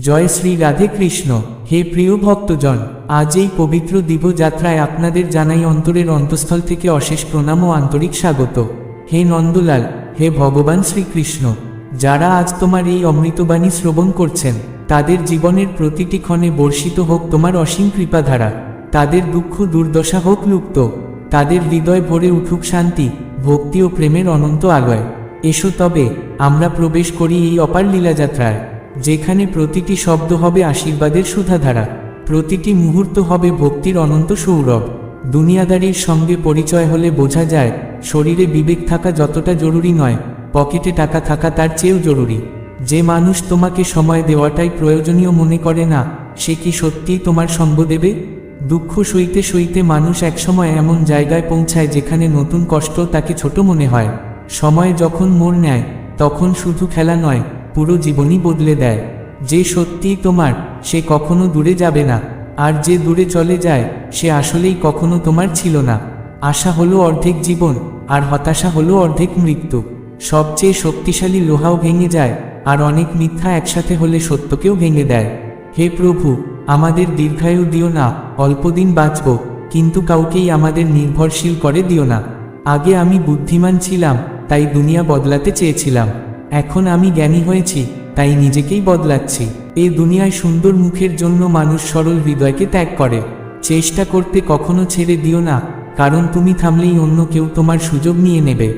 জয় শ্রী রাধে কৃষ্ণ হে প্রিয় ভক্তজন, আজ এই পবিত্র দিবযাত্রায় আপনাদের জানাই অন্তরের অন্তঃস্থল থেকে অশেষ প্রণাম ও আন্তরিক স্বাগত। হে নন্দলাল, হে ভগবান শ্রীকৃষ্ণ, যারা আজ তোমার এই অমৃতবাণী শ্রবণ করছেন, তাদের জীবনের প্রতিটি ক্ষণে বর্ষিত হোক তোমার অসীম কৃপাধারা। তাদের দুঃখ, দুর্দশা হোক লুপ্ত, তাদের হৃদয় ভরে উঠুক শান্তি, ভক্তি ও প্রেমের অনন্ত আলয়। এসো তবে, আমরা প্রবেশ করি এই অপার লীলাযাত্রায়। যেখানে প্রতিটি শব্দ হবে আশীর্বাদের সুধাধারা, প্রতিটি মুহূর্ত হবে ভক্তির অনন্ত সৌরভ। দুনিয়াদারির সঙ্গে পরিচয় হলে বোঝা যায়, শরীরে বিবেক থাকা যতটা জরুরি নয়, পকেটে টাকা থাকা তার চেয়েও জরুরি। যে মানুষ তোমাকে সময় দেওয়াটাই প্রয়োজনীয় মনে করে না, সে কি সত্যিই তোমার সঙ্গ দেবে? দুঃখ সইতে সইতে মানুষ একসময় এমন জায়গায় পৌঁছায় যেখানে নতুন কষ্ট তাকে ছোট মনে হয়। সময় যখন মোড় নেয়, তখন শুধু খেলা নয় পুরো জীবনই বদলে দেয়। যে সত্যিই তোমার, সে কখনো দূরে যাবে না। আর যে দূরে চলে যায়, সে আসলেই কখনো তোমার ছিল না। আশা হলো অর্ধেক জীবন, আর হতাশা হলো অর্ধেক মৃত্যু। সবচেয়ে শক্তিশালী লোহাও ভেঙে যায়, আর অনেক মিথ্যা একসাথে হলে সত্যকেও ভেঙে দেয়। হে প্রভু, আমাদের দীর্ঘায়ু দিও না অল্পদিন বাঁচব, কিন্তু কাউকেই আমাদের নির্ভরশীল করে দিও না। আগে আমি বুদ্ধিমান ছিলাম, তাই দুনিয়া বদলাতে চেয়েছিলাম। এখন আমি জ্ঞানী হয়েছি, তাই নিজেকেই বদলাচ্ছি। এ দুনিয়ায় সুন্দর মুখের জন্য মানুষ সরল হৃদয়কে ত্যাগ করে। চেষ্টা করতে কখনো ছেড়ে দিও না, কারণ তুমি থামলেই অন্য কেউ তোমার সুযোগ নিয়ে নেবে।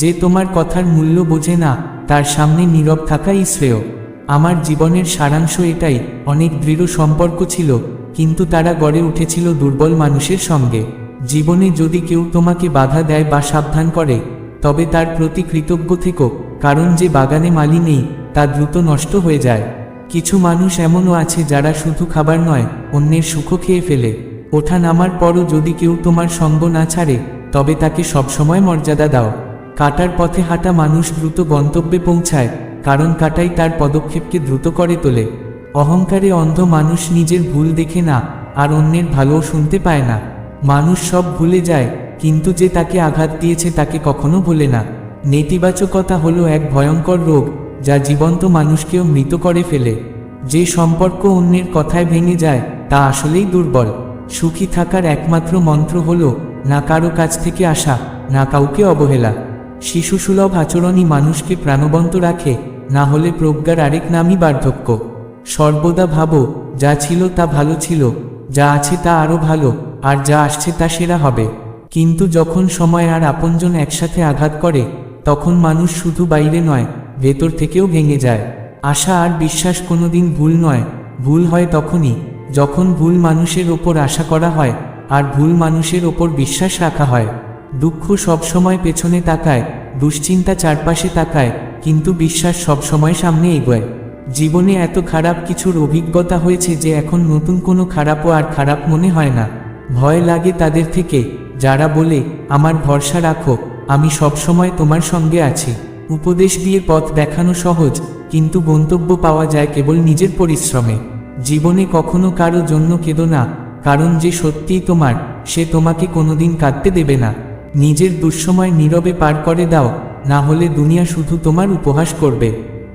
যে তোমার কথার মূল্য বোঝে না, তার সামনে নীরব থাকাই শ্রেয়। আমার জীবনের সারাংশ এটাই, অনেক দৃঢ় সম্পর্ক ছিল, কিন্তু তারা গড়ে উঠেছিল দুর্বল মানুষের সঙ্গে। জীবনে যদি কেউ তোমাকে বাধা দেয় বা সাবধান করে, তবে তার প্রতি কৃতজ্ঞ থেকো। কারণ যে বাগানে মালি নেই, তা দ্রুত নষ্ট হয়ে যায়। কিছু মানুষ এমনও আছে যারা শুধু খাবার নয়, অন্যের সুখও খেয়ে ফেলে। ওঠা নামার পরও যদি কেউ তোমার সঙ্গ না ছাড়ে, তবে তাকে সবসময় মর্যাদা দাও। কাটার পথে হাঁটা মানুষ দ্রুত গন্তব্যে পৌঁছায়, কারণ কাটাই তার পদক্ষেপকে দ্রুত করে তোলে। অহংকারে অন্ধ মানুষ নিজের ভুল দেখে না, আর অন্যের ভালোও শুনতে পায় না। মানুষ সব ভুলে যায়, কিন্তু যে তাকে আঘাত দিয়েছে তাকে কখনো ভোলে না। নেতিবাচকতা হলো এক ভয়ঙ্কর রোগ যা জীবন্ত মানুষকেও মৃত করে ফেলে। যে সম্পর্ক অন্যের কথায় ভেঙে যায়, তা আসলেই দুর্বল। সুখী থাকার একমাত্র মন্ত্র হলো, না কারও কাছ থেকে আসা, না কাউকে অবহেলা। শিশুসুলভ আচরণই মানুষকে প্রাণবন্ত রাখে, না হলে প্রজ্ঞার আরেক নামই বার্ধক্য। সর্বদা ভাবো, যা ছিল তা ভালো ছিল, যা আছে তা আরও ভালো, আর যা আসছে তা সেরা হবে। কিন্তু যখন সময় আর আপনজন একসাথে আঘাত করে তখন মানুষ শুধু বাইরে নয়, ভেতর থেকেও ভেঙে যায়। আশা আর বিশ্বাস কোনোদিন ভুল নয়, ভুল হয় তখনই, যখন ভুল মানুষের ওপর আশা করা হয়, আর ভুল মানুষের ওপর বিশ্বাস রাখা হয়। দুঃখ সবসময় পেছনে তাকায়, দুশ্চিন্তা চারপাশে তাকায়, কিন্তু বিশ্বাস সবসময় সামনে এগোয়। জীবনে এত খারাপ কিছুর অভিজ্ঞতা হয়েছে যে এখন নতুন কোনো খারাপও আর খারাপ মনে হয় না। ভয় লাগে তাদের থেকে, যারা বলে, আমার ভরসা রাখো। আমি সবসময় তোমার সঙ্গে আছি। উপদেশ দিয়ে পথ দেখানো সহজ, কিন্তু গন্তব্য পাওয়া যায় কেবল নিজের পরিশ্রমে। জীবনে কখনো কারও জন্য কেঁদো না, কারণ যে সত্যিই তোমার, সে তোমাকে কোনোদিন কাঁদতে দেবে না। নিজের দুঃসময় নীরবে পার করে দাও, না হলে দুনিয়া শুধু তোমার উপহাস করবে।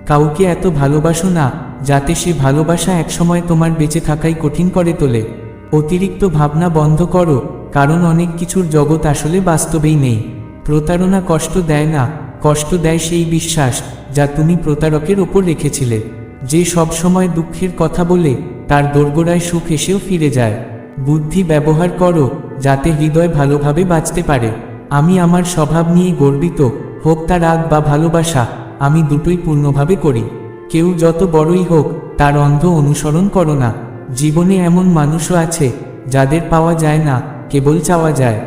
কাউকে এত ভালোবাসো না, যাতে সে ভালোবাসা একসময় তোমার বেঁচে থাকাই কঠিন করে তোলে। অতিরিক্ত ভাবনা বন্ধ করো, কারণ অনেক কিছুর জগৎ আসলে বাস্তবেই নেই। প্রতারণা কষ্ট দেয় না, কষ্ট দেয় সেই বিশ্বাস যা তুমি প্রতারকের ওপর রেখেছিলে। যে সবসময় দুঃখের কথা বলে, তার দোরগোড়ায় সুখ এসেও ফিরে যায়। বুদ্ধি ব্যবহার করো, যাতে হৃদয় ভালোভাবে বাঁচতে পারে। আমি আমার স্বভাব নিয়ে গর্বিত, হোক তা রাগ বা ভালোবাসা, আমি দুটোই পূর্ণভাবে করি। কেউ যত বড়ই হোক, তার অন্ধ অনুসরণ করো না। জীবনে এমন মানুষও আছে, যাদের পাওয়া যায় না, কেবল চাওয়া যায়।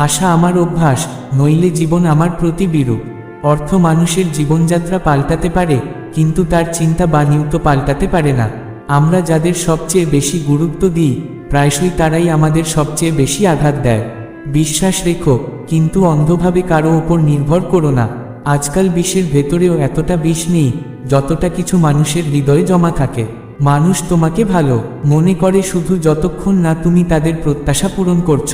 হাসা আমার অভ্যাস, নইলে জীবন আমার প্রতি বিরূপ। অর্থ মানুষের জীবনযাত্রা পাল্টাতে পারে, কিন্তু তার চিন্তা বা নিয়ত পাল্টাতে পারে না। আমরা যাদের সবচেয়ে বেশি গুরুত্ব দিই, প্রায়শই তারাই আমাদের সবচেয়ে বেশি আঘাত দেয়। বিশ্বাস রেখো, কিন্তু অন্ধভাবে কারও ওপর নির্ভর করো না। আজকাল বিষের ভেতরেও এতটা বিষ নেই, যতটা কিছু মানুষের হৃদয়ে জমা থাকে। মানুষ তোমাকে ভালো মনে করে শুধু যতক্ষণ না তুমি তাদের প্রত্যাশা পূরণ করছ।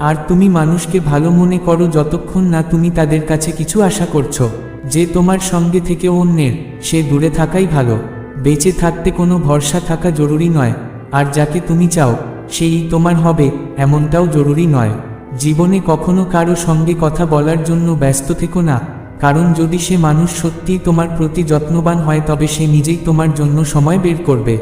আর তুমি মানুষকে ভালো মনে করো যতক্ষণ না তুমি তাদের কাছে কিছু আশা করছ। যে তোমার সঙ্গে থেকে অন্যের, সে দূরে থাকাই ভালো। বেঁচে থাকতে কোনো ভরসা থাকা জরুরি নয়। আর যাকে তুমি চাও, সেই তোমার হবে, এমনটাও জরুরি নয়। জীবনে কখনো কারও সঙ্গে কথা বলার জন্য ব্যস্ত থেকো না। কারণ যদি সে মানুষ সত্যিই তোমার প্রতি যত্নবান হয়, তবে সে নিজেই তোমার জন্য সময় বের করবে।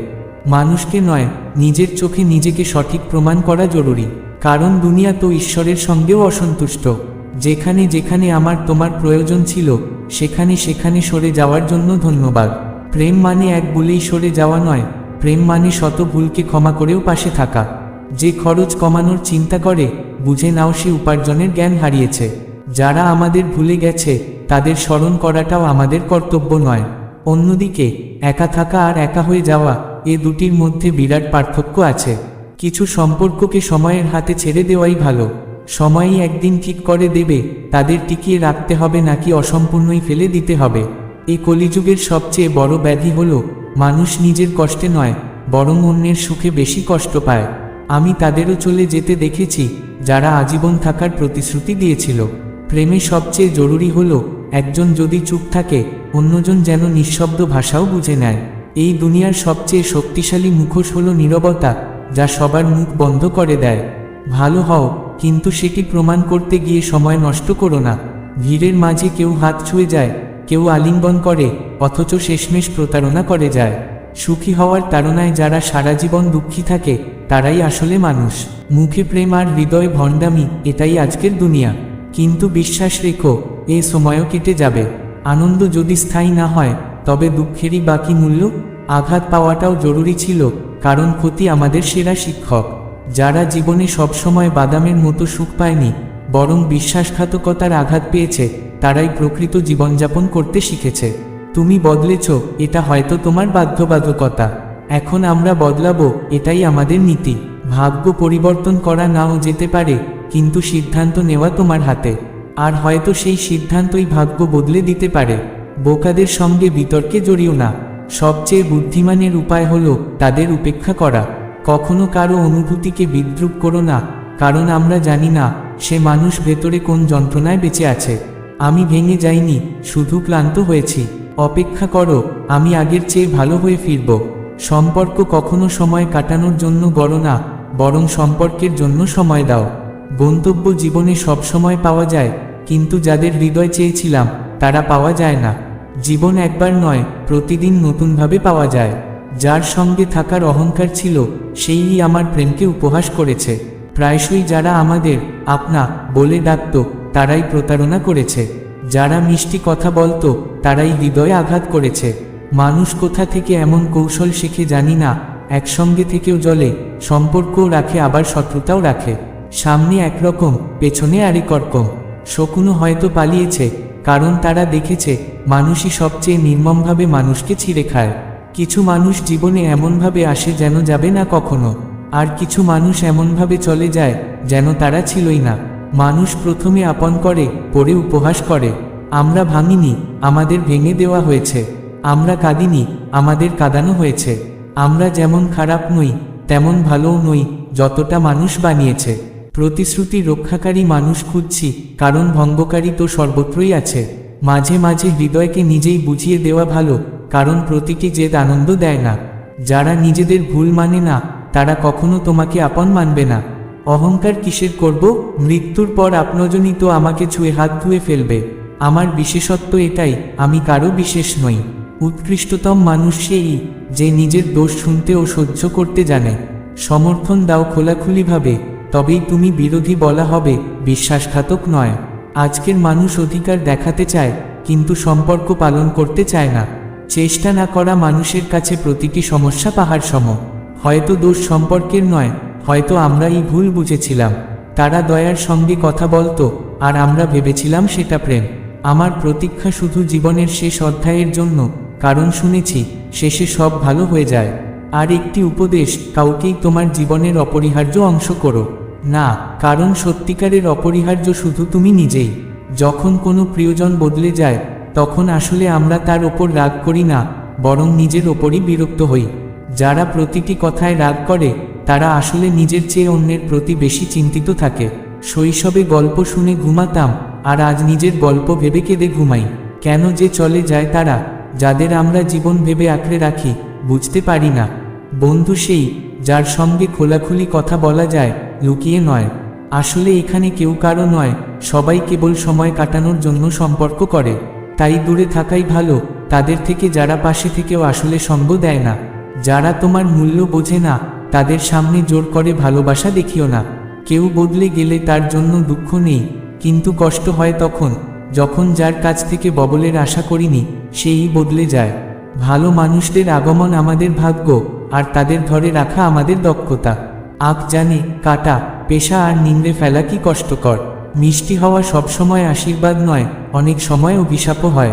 মানুষকে নয়, নিজের চোখে নিজেকে সঠিক প্রমাণ করা জরুরি। কারণ দুনিয়া তো ঈশ্বরের সঙ্গেও অসন্তুষ্ট। যেখানে যেখানে আমার তোমার প্রয়োজন ছিল, সেখানে সেখানে সরে যাওয়ার জন্য ধন্যবাদ। প্রেম মানে এক বলেই সরে যাওয়া নয়, প্রেম মানে শত ভুলকে ক্ষমা করেও পাশে থাকা। যে খরচ কমানোর চিন্তা করে, বুঝে নাও সে উপার্জনের জ্ঞান হারিয়েছে। যারা আমাদের ভুলে গেছে, তাদের স্মরণ করাটাও আমাদের কর্তব্য নয়। অন্যদিকে, একা থাকা আর একা হয়ে যাওয়া, এ দুটির মধ্যে বিরাট পার্থক্য আছে। কিছু সম্পর্ককে সময়ের হাতে ছেড়ে দেওয়াই ভালো। সময়ই একদিন ঠিক করে দেবে, তাদের টিকিয়ে রাখতে হবে নাকি অসম্পূর্ণই ফেলে দিতে হবে। এই কলিযুগের সবচেয়ে বড় ব্যাধি হল, মানুষ নিজের কষ্টে নয়, বরং অন্যের সুখে বেশি কষ্ট পায়। আমি তাদেরও চলে যেতে দেখেছি, যারা আজীবন থাকার প্রতিশ্রুতি দিয়েছিল। প্রেমে সবচেয়ে জরুরি হল, একজন যদি চুপ থাকে, অন্যজন যেন নিঃশব্দ ভাষাও বুঝে নেয়। এই দুনিয়ার সবচেয়ে শক্তিশালী মুখোশ হল নীরবতা যা সবার মুখ বন্ধ করে দেয়। ভালো হও, কিন্তু সেটি প্রমাণ করতে গিয়ে সময় নষ্ট করো না। ভিড়ের মাঝে কেউ হাত ছুঁয়ে যায়, কেউ আলিঙ্গন করে, অথচ শেষমেশ প্রতারণা করে যায়। সুখী হওয়ার তাড়নায় যারা সারা জীবন দুঃখী থাকে, তারাই আসলে মানুষ। মুখে প্রেম আর হৃদয় ভণ্ডামি, এটাই আজকের দুনিয়া। কিন্তু বিশ্বাস রেখো, এ সময়ও কেটে যাবে। আনন্দ যদি স্থায়ী না হয়, তবে দুঃখেরই বাকি মূল্য? আঘাত পাওয়াটাও জরুরি ছিল। কারণ ক্ষতি আমাদের সেরা শিক্ষক, যারা জীবনে সবসময় বাদামের মতো সুখ পায়নি, বরং বিশ্বাসঘাতকতার আঘাত পেয়েছে, তারাই প্রকৃত জীবনযাপন করতে শিখেছে। তুমি বদলেছ, এটা হয়তো তোমার বাধ্যবাধকতা। এখন আমরা বদলাবো, এটাই আমাদের নীতি। ভাগ্য পরিবর্তন করা নাও যেতে পারে, কিন্তু সিদ্ধান্ত নেওয়া তোমার হাতে। আর হয়তো সেই সিদ্ধান্তই ভাগ্য বদলে দিতে পারে। বোকাদের সঙ্গে বিতর্কে জড়িও না। সবচেয়ে বুদ্ধিমানের উপায় হলো তাদের উপেক্ষা করা। কখনো কারও অনুভূতিকে বিদ্রুপ করো না, কারণ আমরা জানি না সে মানুষ ভেতরে কোন যন্ত্রণায় বেঁচে আছে। আমি ভেঙে যাইনি, শুধু ক্লান্ত হয়েছি। অপেক্ষা করো, আমি আগের চেয়ে ভালো হয়ে ফিরব। সম্পর্ক কখনো সময় কাটানোর জন্য গড় না, বরং সম্পর্কের জন্য সময় দাও। গন্তব্য জীবনে সব সময় পাওয়া যায়, কিন্তু যাদের হৃদয় চেয়েছিলাম, তারা পাওয়া যায় না। জীবন একবার নয়, প্রতিদিন নতুনভাবে পাওয়া যায়। যার সঙ্গে থাকার অহংকার ছিল সেই আমার প্রেমকে উপহাস করেছে। প্রায়শই যারা আমাদের, আপনা, বলে ডাকত, তারাই প্রতারণা করেছে। যারা মিষ্টি কথা বলতো, তারাই হৃদয়ে আঘাত করেছে। মানুষ কোথা থেকে এমন কৌশল শিখে জানি না, একসঙ্গে থেকেও জলে, সম্পর্কও রাখে, আবার শত্রুতাও রাখে। সামনে একরকম, পেছনে আরেক রকম। শকুনও হয়তো পালিয়েছে কারণ তারা দেখেছে, মানুষই সবচেয়ে নির্মমভাবে মানুষকে ছিঁড়ে খায়। কিছু মানুষ জীবনে এমনভাবে আসে যেন যাবে না কখনো, আর কিছু মানুষ এমনভাবে চলে যায় যেন তারা ছিলই না। মানুষ প্রথমে আপন করে, পরে উপহাস করে। আমরা ভাঙিনি, আমাদের ভেঙে দেওয়া হয়েছে। আমরা কাঁদিনি, আমাদের কাঁদানো হয়েছে। আমরা যেমন খারাপ নই, তেমন ভালোও নই, যতটা মানুষ বানিয়েছে। প্রতিশ্রুতি রক্ষাকারী মানুষ খুঁজছি, কারণ ভঙ্গকারী তো সর্বত্রই আছে। মাঝে মাঝে হৃদয়কে নিজেই বুঝিয়ে দেওয়া ভালো, কারণ প্রতিটি জেদ আনন্দ দেয় না। যারা নিজেদের ভুল মানে না, তারা কখনো তোমাকে আপন মানবে না। অহংকার কিসের করব? মৃত্যুর পর আপনজনই তো আমাকে ছুঁয়ে হাত ধুয়ে ফেলবে। আমার বিশেষত্ব এটাই, আমি কারও বিশেষ নই। উৎকৃষ্টতম মানুষ সেই, যে নিজের দোষ শুনতে ও সহ্য করতে জানে। সমর্থন দাও খোলাখুলিভাবে তবেই তুমি বিরোধী বলা হবে, বিশ্বাসঘাতক নয়। আজকের মানুষ অধিকার দেখাতে চায়, কিন্তু সম্পর্ক পালন করতে চায় না। চেষ্টা না করা মানুষের কাছে প্রতিটি সমস্যা পাহাড় সম হয়তো দোষ সম্পর্কের নয়, হয়তো আমরা এই ভুল বুঝেছিলাম। তারা দয়ার সঙ্গে কথা বলতো, আর আমরা ভেবেছিলাম সেটা প্রেম। আমার প্রতীক্ষা শুধু জীবনের শেষ অধ্যায়ের জন্য, কারণ শুনেছি, শেষে সব ভালো হয়ে যায়। আর একটি উপদেশ, কাউকেই তোমার জীবনের অপরিহার্য অংশ করো। না, কারণ সত্যিকারের অপরিহার্য শুধু তুমি নিজেই। যখন কোনো প্রিয়জন বদলে যায়, তখন আসলে আমরা তার ওপর রাগ করি না, বরং নিজের ওপরই বিরক্ত হই। যারা প্রতিটি কথায় রাগ করে, তারা আসলে নিজের চেয়ে অন্যের প্রতি বেশি চিন্তিত থাকে। শৈশবে গল্প শুনে ঘুমাতাম, আর আজ নিজের গল্প ভেবে কেঁদে ঘুমাই। কেন যে চলে যায় তারা, যাদের আমরা জীবন ভেবে আঁকড়ে রাখি, বুঝতে পারি না। বন্ধু সেই, যার সঙ্গে খোলাখুলি কথা বলা যায় লুকিয়ে নয়। আসলে এখানে কেউ কারও নয়, সবাই কেবল সময় কাটানোর জন্য সম্পর্ক করে। তাই দূরে থাকাই ভালো, তাদের থেকে যারা পাশে থেকেও আসলে সঙ্গ দেয় না। যারা তোমার মূল্য বোঝে না, তাদের সামনে জোর করে ভালোবাসা দেখিও না। কেউ বদলে গেলে তার জন্য দুঃখ নেই, কিন্তু কষ্ট হয় তখন, যখন যার কাছ থেকে ববলের আশা করিনি, সেই বদলে যায়। ভালো মানুষদের আগমন আমাদের ভাগ্য, আর তাদের ধরে রাখা আমাদের দক্ষতা। আখ জানে, কাটা, পেশা আর নিংড়ে ফেলা কি কষ্টকর। মিষ্টি হওয়া সবসময় আশীর্বাদ নয়, অনেক সময় অভিশাপও হয়।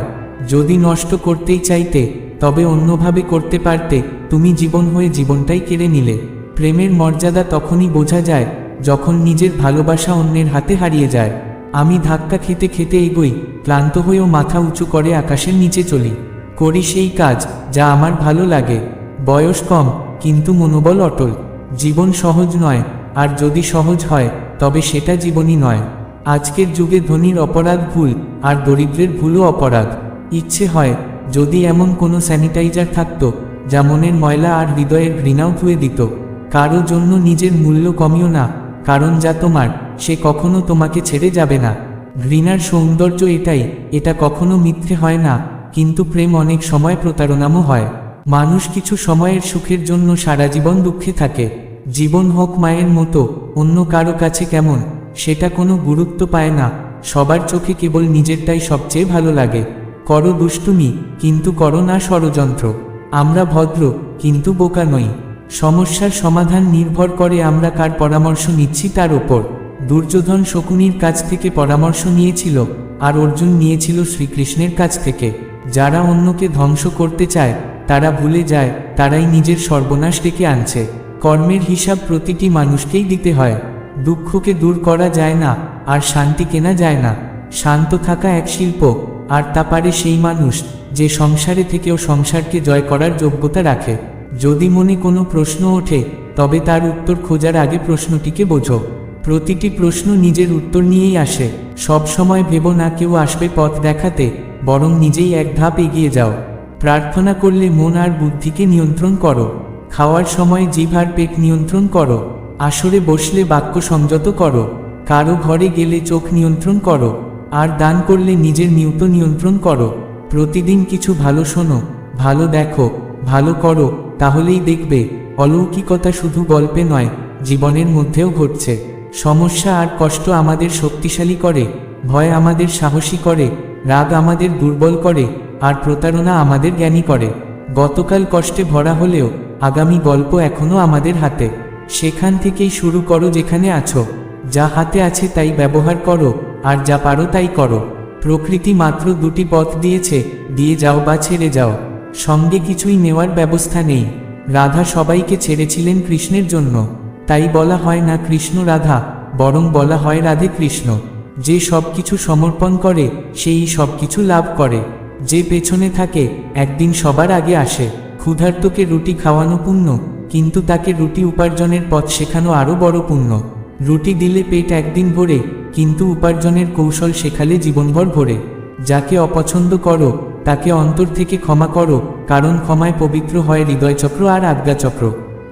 যদি নষ্ট করতেই চাইতে, তবে অন্যভাবে করতে পারতে, তুমি জীবন হয়ে জীবনটাই কেড়ে নিলে। প্রেমের মর্যাদা তখনই বোঝা যায়, যখন নিজের ভালোবাসা অন্যের হাতে হারিয়ে যায়। আমি ধাক্কা খেতে খেতে এগোই, ক্লান্ত হয়েও মাথা উঁচু করে আকাশের নিচে চলি। করি সেই কাজ, যা আমার ভালো লাগে। বয়স কম, কিন্তু মনোবল অটল। জীবন সহজ নয়, আর যদি সহজ হয়, তবে সেটা জীবনই নয়। আজকের যুগে ধনীর অপরাধ ভুল, আর দরিদ্রের ভুলও অপরাধ। ইচ্ছে হয়, যদি এমন কোনো স্যানিটাইজার থাকতো, যা মনের ময়লা আর হৃদয়ের ঘৃণাও ধুয়ে দিত। কারও জন্য নিজের মূল্য কমিও না, কারণ যা তোমার, সে কখনো তোমাকে ছেড়ে যাবে না। ঘৃণার সৌন্দর্য এটাই, এটা কখনো মিথ্যে হয় না, কিন্তু প্রেম অনেক সময় প্রতারণামও হয়। মানুষ কিছু সময়ের সুখের জন্য সারা জীবন দুঃখে থাকে। জীবন হোক মায়ের মতো, অন্য কারও কাছে কেমন, সেটা কোনো গুরুত্ব পায় না। সবার চোখে কেবল নিজেরটাই সবচেয়ে ভালো লাগে। করো দুষ্টুমি, কিন্তু করো না ষড়যন্ত্র। আমরা ভদ্র, কিন্তু বোকা নই। সমস্যার সমাধান নির্ভর করে আমরা কার পরামর্শ নিচ্ছি তার ওপর দুর্যোধন শকুনির কাছ থেকে পরামর্শ নিয়েছিল, আর অর্জুন নিয়েছিল শ্রীকৃষ্ণের কাছ থেকে। যারা অন্যকে ধ্বংস করতে চায় তারা ভুলে যায়, তারাই নিজের সর্বনাশ ডেকে আনছে। কর্মের হিসাব প্রতিটি মানুষকেই দিতে হয়। দুঃখকে দূর করা যায় না, আর শান্তি কেনা যায় না। শান্ত থাকা এক শিল্প, আর তা পারে সেই মানুষ, যে সংসারে থেকেও সংসারকে জয় করার যোগ্যতা রাখে। যদি মনে কোনো প্রশ্ন ওঠে, তবে তার উত্তর খোঁজার আগে প্রশ্নটিকে বোঝো। প্রতিটি প্রশ্ন নিজের উত্তর নিয়েই আসে। সব সময় ভেবো না কেউ আসবে পথ দেখাতে, বরং নিজেই এক ধাপ এগিয়ে যাও। প্রার্থনা করলে মন আর বুদ্ধিকে নিয়ন্ত্রণ করো। খাওয়ার সময় জিভ আর পেট নিয়ন্ত্রণ করো। আসরে বসলে বাক্য সংযত করো। কারও ঘরে গেলে চোখ নিয়ন্ত্রণ করো। আর দান করলে নিজের নিয়ত নিয়ন্ত্রণ করো। প্রতিদিন কিছু ভালো শোনো, ভালো দেখো, ভালো করো, তাহলেই দেখবে, অলৌকিকতা শুধু গল্পে নয়, জীবনের মধ্যেও ঘটছে। সমস্যা আর কষ্ট আমাদের শক্তিশালী করে, ভয় আমাদের সাহসী করে, রাগ আমাদের দুর্বল করে আর প্রতারণা আমাদের জ্ঞানী করে। গতকাল কষ্টে ভরা হলেও আগামী গল্প এখনও আমাদের হাতে। সেখান থেকেই শুরু করো যেখানে আছো। যা হাতে আছে তাই ব্যবহার করো, আর যা পারো তাই করো। প্রকৃতি মাত্র দুটি পথ দিয়েছে, দিয়ে যাও বা ছেড়ে যাও। সঙ্গে কিছুই নেওয়ার ব্যবস্থা নেই। রাধা সবাইকে ছেড়েছিলেন কৃষ্ণের জন্য। তাই বলা হয় না কৃষ্ণ রাধা, বরং বলা হয় রাধে কৃষ্ণ। যে সব কিছু সমর্পণ করে, সেই সব কিছু লাভ করে। যে পেছনে থাকে, একদিন সবার আগে আসে। ক্ষুধার্তকে রুটি খাওয়ানো পুণ্য, কিন্তু তাকে রুটি উপার্জনের পথ শেখানো আরও বড় পুণ্য। রুটি দিলে পেট একদিন ভরে, কিন্তু উপার্জনের কৌশল শেখালে জীবনভর ভরে। যাকে অপছন্দ করো, তাকে অন্তর থেকে ক্ষমা করো, কারণ ক্ষমায় পবিত্র হয় হৃদয়চক্র আর আজ্ঞাচক্র।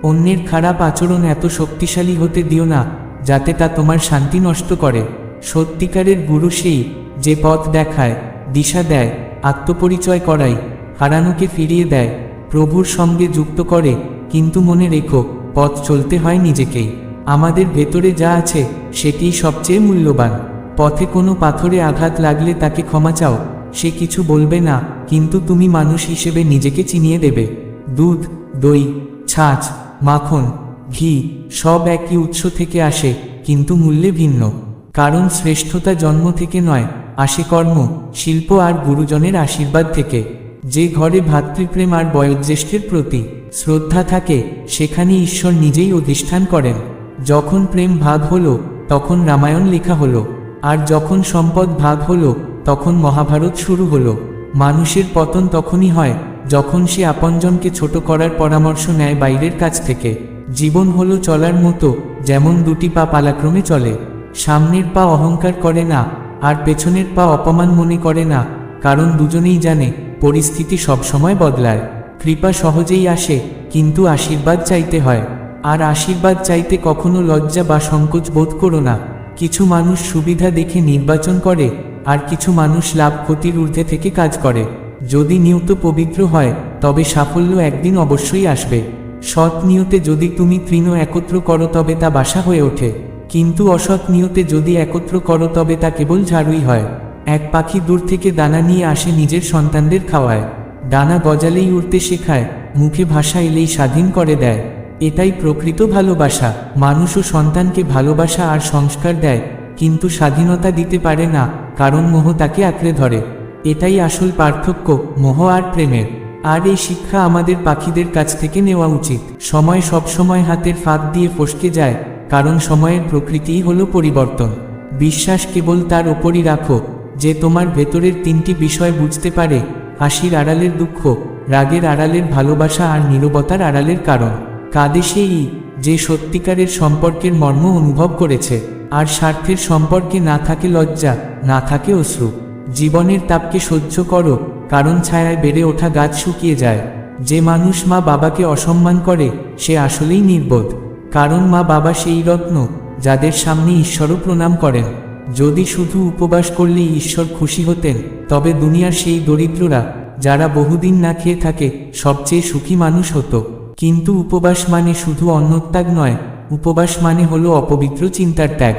অন্যের খারাপ আচরণ এত শক্তিশালী হতে দিও না, যাতে তা তোমার শান্তি নষ্ট করে। সত্যিকারের গুরু সেই, যে পথ দেখায়, দিশা দেয় আত্মপরিচয় করায়, হারানোকে ফিরিয়ে দেয়, প্রভুর সঙ্গে যুক্ত করে, কিন্তু মনে রেখো, পথ চলতে হয় নিজেকেই। আমাদের ভেতরে যা আছে, সেটিই সবচেয়ে মূল্যবান। পথে কোনো পাথরে আঘাত লাগলে তাকে ক্ষমা চাও। সে কিছু বলবে না, কিন্তু তুমি মানুষ হিসেবে নিজেকে চিনিয়ে দেবে। দুধ, দই, ছাঁচ, মাখন, ঘি, সব একই উৎস থেকে আসে, কিন্তু মূল্যে ভিন্ন। কারণ শ্রেষ্ঠতা জন্ম থেকে নয় আসে কর্ম শিল্প আর গুরুজনের আশীর্বাদ থেকে। যে ঘরে ভাতৃপ্রেম আর বয়োজ্যেষ্ঠের প্রতি শ্রদ্ধা থাকে, সেখানে ঈশ্বর নিজেই অধিষ্ঠান করেন। যখন প্রেম ভাগ হলো, তখন রামায়ণ লেখা হলো। আর যখন সম্পদ ভাগ হলো, তখন মহাভারত শুরু হলো। মানুষের পতন তখনই হয়, যখন সে আপনজনকে ছোট করার পরামর্শ নেয় বাইরের কাছ থেকে। জীবন হলো চলার মতো, যেমন দুটি পা পালাক্রমে চলে। সামনের পা অহংকার করে না আর পেছনের পা অপমান মনে করে না, কারণ দুজনেই জানে, পরিস্থিতি সবসময় বদলায়। কৃপা সহজেই আসে, কিন্তু আশীর্বাদ চাইতে হয়। আর আশীর্বাদ চাইতে কখনো লজ্জা বা সংকোচ বোধ করো না। কিছু মানুষ সুবিধা দেখে নির্বাচন করে, আর কিছু মানুষ লাভ ক্ষতির ঊর্ধ্বে থেকে কাজ করে। যদি নিয়ত পবিত্র হয়, তবে সাফল্য একদিন অবশ্যই আসবে। সৎ নিয়তে যদি তুমি তৃণ একত্র করো, তবে তা বাসা হয়ে ওঠে। কিন্তু অসৎ নিয়তে যদি একত্র করো তবে তা কেবল ঝাড়ুই হয়। এক পাখি দূর থেকে দানা নিয়ে আসে নিজের সন্তানদের খাওয়ায়। ডানা গজালেই উড়তে শেখায়, মুখে ভাষা এলেই স্বাধীন করে দেয়। এটাই প্রকৃত ভালোবাসা। মানুষ ও সন্তানকে ভালোবাসা আর সংস্কার দেয়, কিন্তু স্বাধীনতা দিতে পারে না, কারণ মোহ তাকে আঁকড়ে ধরে। এটাই আসল পার্থক্য, মোহ আর প্রেমের। আর এই শিক্ষা আমাদের পাখিদের কাছ থেকে নেওয়া উচিত। সময় সবসময় হাতের ফাঁক দিয়ে ফসকে যায় কারণ সময়ের প্রকৃতিই হলো পরিবর্তন। বিশ্বাস কেবল তার ওপরই রাখো, যে তোমার ভেতরের তিনটি বিষয় বুঝতে পারে, হাসির আড়ালের দুঃখ, রাগের আড়ালের ভালোবাসা আর নীরবতার আড়ালের কারণ। কাঁদে সেই যে সত্যিকারের সম্পর্কের মর্ম অনুভব করেছে, আর স্বার্থের সম্পর্কে না থাকে লজ্জা, না থাকে অশ্রু। জীবনের তাপকে সহ্য করো, কারণ ছায়ায় বেড়ে ওঠা গাছ শুকিয়ে যায়। যে মানুষ মা বাবাকে অসম্মান করে, সে আসলেই নির্বোধ। কারণ মা বাবা সেই রত্ন যাদের সামনে ঈশ্বরও প্রণাম করেন। যদি শুধু উপবাস করলে ঈশ্বর খুশি হতেন, তবে দুনিয়ার সেই দরিদ্ররা, যারা বহুদিন না খেয়ে থাকে, সবচেয়ে সুখী মানুষ হতো। কিন্তু উপবাস মানে শুধু অন্নত্যাগ নয়, উপবাস মানে হলো অপবিত্র চিন্তার ত্যাগ।